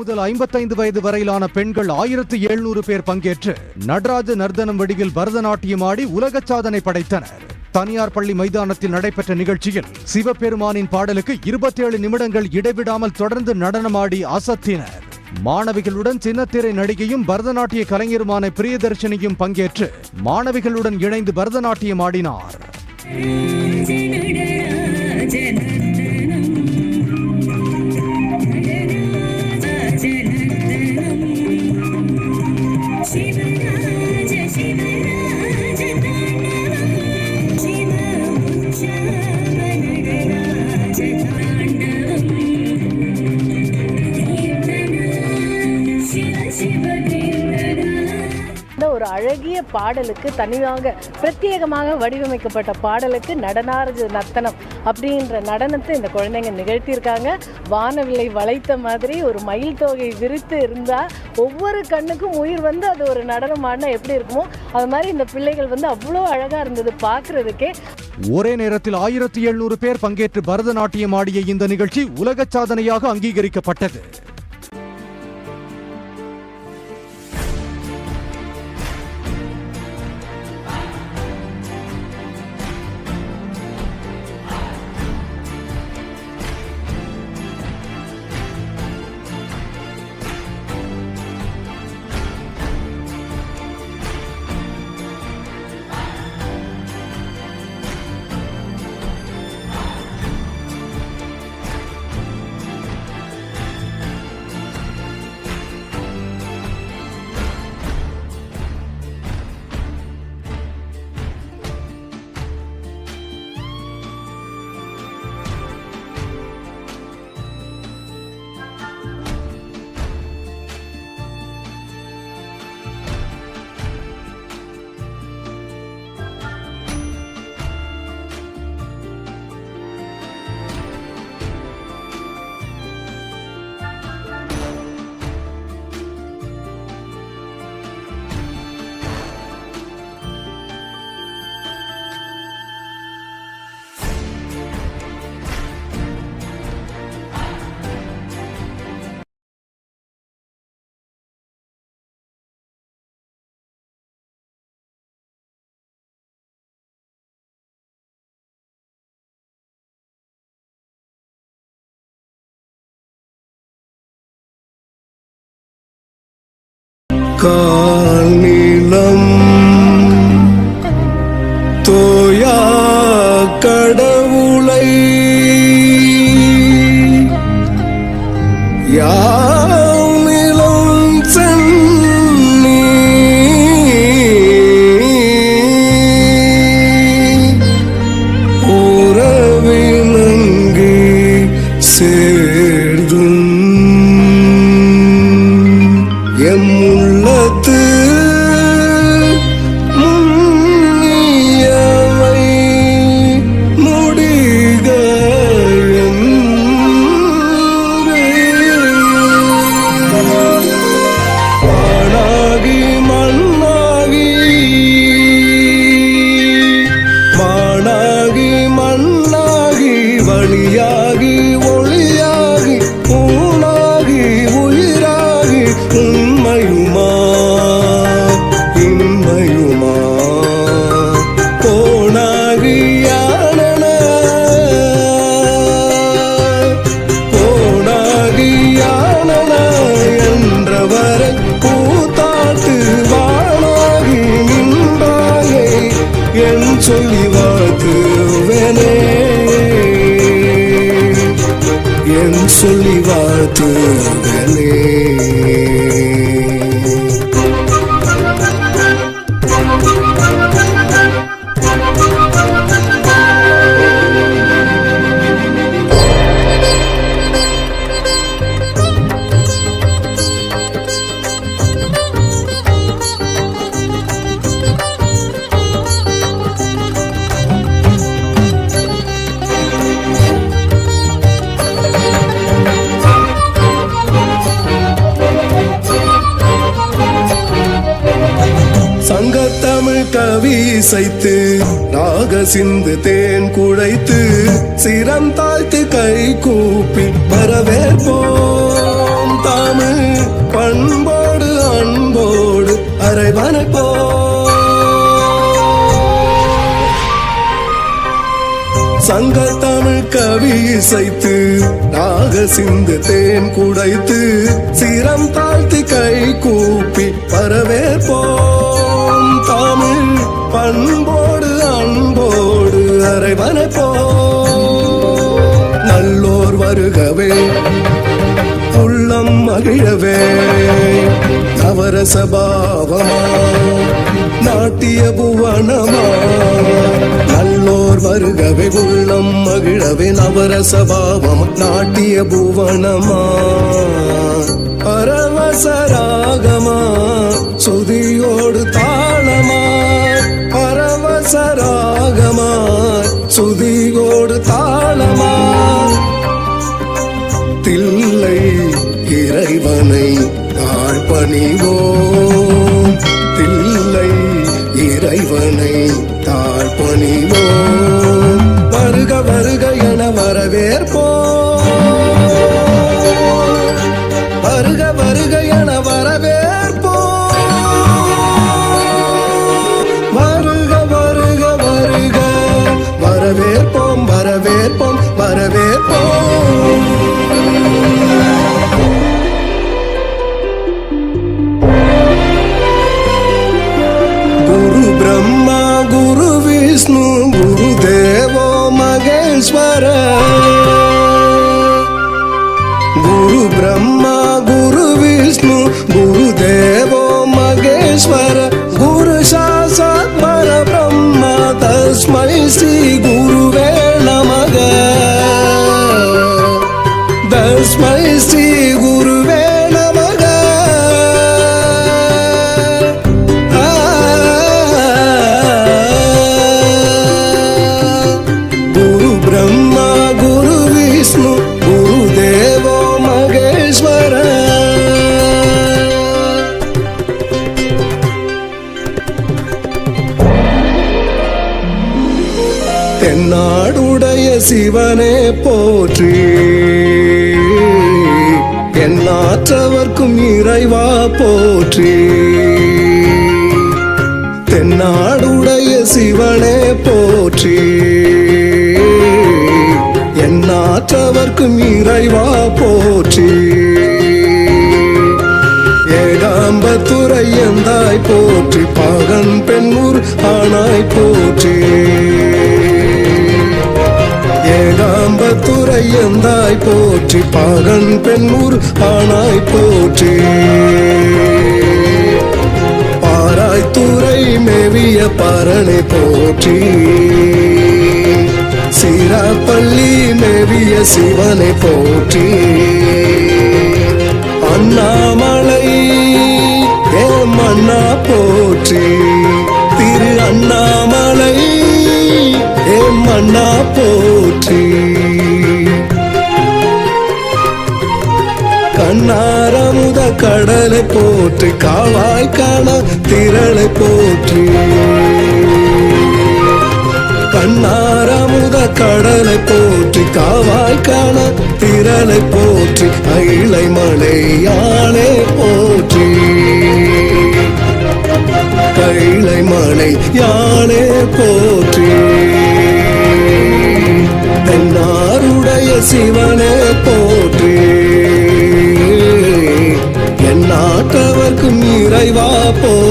முதல் ஐம்பத்தைந்து வயது வரையிலான பெண்கள் ஆயிரத்து எழுநூறு பேர் பங்கேற்று நடராஜ நர்தனம் வடிவில் பரதநாட்டியம் ஆடி உலக சாதனை படைத்தனர். தனியார் பள்ளி மைதானத்தில் நடைபெற்ற நிகழ்ச்சியில் சிவபெருமானின் பாடலுக்கு 27 நிமிடங்கள் இடைவிடாமல் தொடர்ந்து நடனமாடி அசத்தினர். மாணவிகளுடன் சின்னத்திரை நடிகையும் பரதநாட்டிய கலைஞருமான பிரியதர்ஷினியும் பங்கேற்று மாணவிகளுடன் இணைந்து பரதநாட்டியம் ஆடினார். அழகிய பாடலுக்கு தனியாக பிரத்யேகமாக வடிவமைக்கப்பட்ட பாடலுக்கு நடனார்ஜ நர்த்தனம் அப்படின்ற நடனத்தை இந்த குழந்தைங்க நிகழ்த்தியிருக்காங்க. வானவில்லை வளைத்த மாதிரி ஒரு மயில் தொகை விரித்து இருந்தால் ஒவ்வொரு கண்ணுக்கும் உயிர் வந்து அது ஒரு நடனம் ஆடினா எப்படி இருக்குமோ அது மாதிரி இந்த பிள்ளைகள் வந்து அவ்வளோ அழகாக இருந்தது பார்க்குறதுக்கே. ஒரே நேரத்தில் ஆயிரத்தி எழுநூறு பேர் பங்கேற்று பரதநாட்டியம் ஆடிய இந்த நிகழ்ச்சி உலக சாதனையாக அங்கீகரிக்கப்பட்டது. God. சொல்லி வாழ்த்துவேனே என் சொல்லி வாழ்த்துவேனே இசைத்து நாக சிந்து தேன் குழைத்து சிரம் தாழ்த்து கை கூப்பி வரவேற்போம். தமிழ் பண்போடு அன்போடு அரைவனைப்போ சங்க தமிழ் கவி இசைத்து நாக சிந்து தேன் குடைத்து சிரம் தாழ்த்து கை கூப்பி பரவேற்போம் தமிழ் பண்போடு அன்போடு அறைவனை போ. நல்லோர் வருகவே உள்ளம் மகிழவே. நவரசபாவமா நாட்டிய புவனமா. நல்லோர் வருகவே உள்ளம் மகிழவே நவரசபாவம் நாட்டிய புவனமா. பரவசராகமா சுதியோடு தாளமா? தில்லை இறைவனை தாழ்பணிவோம். தில்லை இறைவனை தாழ்பணிவோம். வருக வருக என வரவேற்போம். బ్రహ్మ గురు విష్ణు గురుదేవో మగేశ్వర గురు శాసత్ పర బ్రహ్మ తస్మై శ్రీ గురువే నమగ తస్మై శ్రీ சிவனே போற்றி. எண்ணாற்றவர்க்கும் இறைவா போற்றி. தென்னாடுடைய சிவனே போற்றி. எண்ணாற்றவர்க்கும் இறைவா போற்றி. ஏகாம்பத்துறை எந்தாய் போற்றி. பகன் பெண்ணூர் ஆனாய் போற்றி. ஆனாய் போற்றி பாகன் பெண்ணூர் ஆனாய் போற்றி. பாராய்த்துறை மேவிய பரணை போற்றி. சீராப்பள்ளி மேவிய சிவனை போற்றி. அண்ணாமலை ஏ மன்னா போற்றி. திரு அண்ணாமலை ஏ மன்னா போ கடலை போற்றி காவாய் காணா திரளை போற்றி. கண்ணாரமுத கடலை போற்றி காவாய் காணா திரளை போற்றி அயிலை மலையானே போற்றி. கைலை மலை யானே போற்றி. தென்னாருடைய சிவனே போ இறைவா போ.